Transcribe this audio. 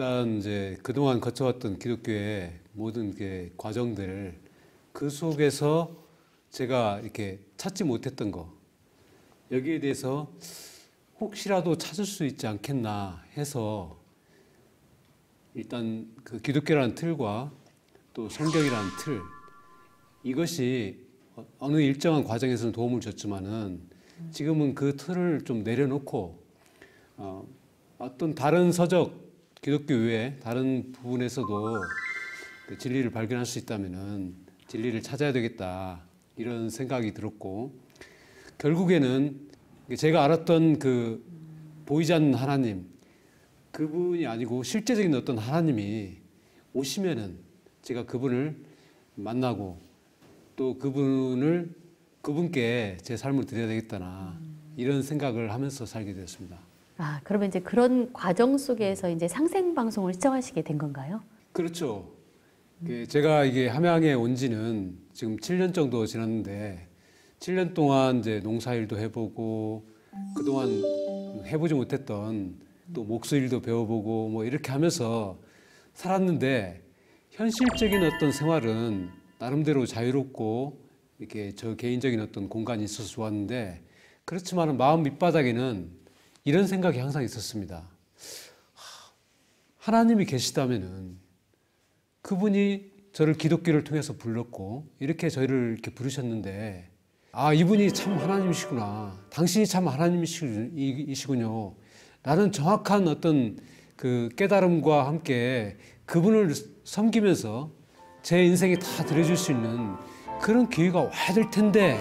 일단 이제 그동안 거쳐왔던 기독교의 모든 게 과정들 그 속에서 제가 이렇게 찾지 못했던 거 여기에 대해서 혹시라도 찾을 수 있지 않겠나 해서 일단 그 기독교라는 틀과 또 성경이라는 틀 이것이 어- 어느 일정한 과정에서는 도움을 줬지만은 지금은 그 틀을 좀 내려놓고 어, 어떤 다른 서적 기독교 외에 다른 부분에서도 그 진리를 발견할 수 있다면은 진리를 찾아야 되겠다 이런 생각이 들었고 결국에는 제가 알았던 그 보이지 않는 하나님 그분이 아니고 실제적인 어떤 하나님이 오시면은 제가 그분을 만나고 또 그분을 그분께 제 삶을 드려야 되겠다나 이런 생각을 하면서 살게 되었습니다. 아, 그러면 이제 그런 과정 속에서 이제 상생 방송을 시청하시게 된 건가요? 그렇죠. 그 제가 이게 함양에 온 지는 지금 7년 정도 지났는데 7년 동안 이제 농사일도 해보고 그동안 해보지 못했던 또 목수일도 배워보고 뭐 이렇게 하면서 살았는데 현실적인 어떤 생활은 나름대로 자유롭고 이렇게 저 개인적인 어떤 공간이 있어서 좋았는데 그렇지만은 마음 밑바닥에는 이런 생각이 항상 있었습니다. 하, 하나님이 계시다면은 그분이 저를 기독교를 통해서 불렀고 이렇게 저희를 이렇게 부르셨는데 아 이분이 참 하나님이시구나 당신이 참 하나님이시군요 나는 정확한 어떤 그 깨달음과 함께 그분을 섬기면서 제 인생에 다 드려줄 수 있는 그런 기회가 와야 될 텐데